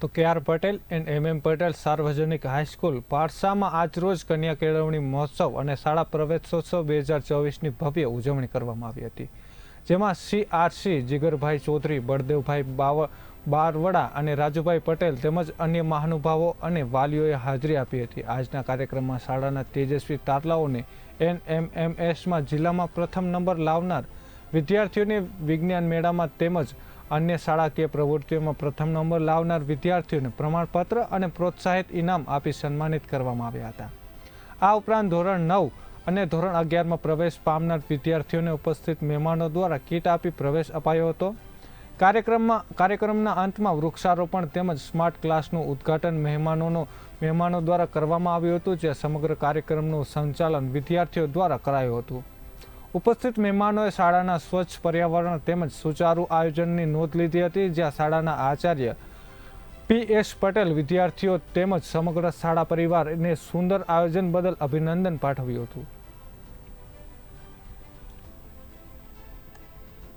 તો K R Patel and M M Patel સાર્વજનિક high school પારસામાં આજરોજ કન્યા કેળવણી મહોત્સવ અને શાળા પ્રવેશોત્સવ બે હજાર ચોવીસની ભવ્ય ઉજવણી કરવામાં આવી હતી. જેમાં સીઆરસી જીગરભાઈ ચૌધરી, બળદેવભાઈ બાવ, બારવડા અને રાજુભાઈ પટેલ તેમજ અન્ય મહાનુભાવો અને વાલીઓએ હાજરી આપી હતી. આજના કાર્યક્રમમાં શાળાના તેજસ્વી તારલાઓને એનએમએમએસમાં જિલ્લામાં પ્રથમ નંબર લાવનાર વિદ્યાર્થીઓને વિજ્ઞાન મેળામાં તેમજ અન્ય શાળાકીય પ્રવૃત્તિઓમાં પ્રથમ નંબર લાવનાર વિદ્યાર્થીઓને પ્રમાણપત્ર અને પ્રોત્સાહિત ઇનામ આપી સન્માનિત કરવામાં આવ્યા હતા. આ ઉપરાંત ધોરણ નવ અને ધોરણ અગિયારમાં પ્રવેશ પામનાર વિદ્યાર્થીઓને ઉપસ્થિત મહેમાનો દ્વારા કીટ આપી પ્રવેશ અપાયો હતો. કાર્યક્રમમાં, કાર્યક્રમના અંતમાં વૃક્ષારોપણ તેમજ સ્માર્ટ ક્લાસનું ઉદ્ઘાટન મહેમાનોનો, મહેમાનો દ્વારા કરવામાં આવ્યું હતું જે સમગ્ર કાર્યક્રમનું સંચાલન વિદ્યાર્થીઓ દ્વારા કરાયું હતું. ઉપસ્થિત મહેમાનોએ શાળાના સ્વચ્છ પર્યાવરણ તેમજ સુચારુ આયોજનની નોંધ લીધી હતી, જ્યાં શાળાના આચાર્ય પી એસ પટેલ વિદ્યાર્થીઓ તેમજ સમગ્ર શાળા પરિવારને સુંદર આયોજન બદલ અભિનંદન પાઠવ્યું હતું.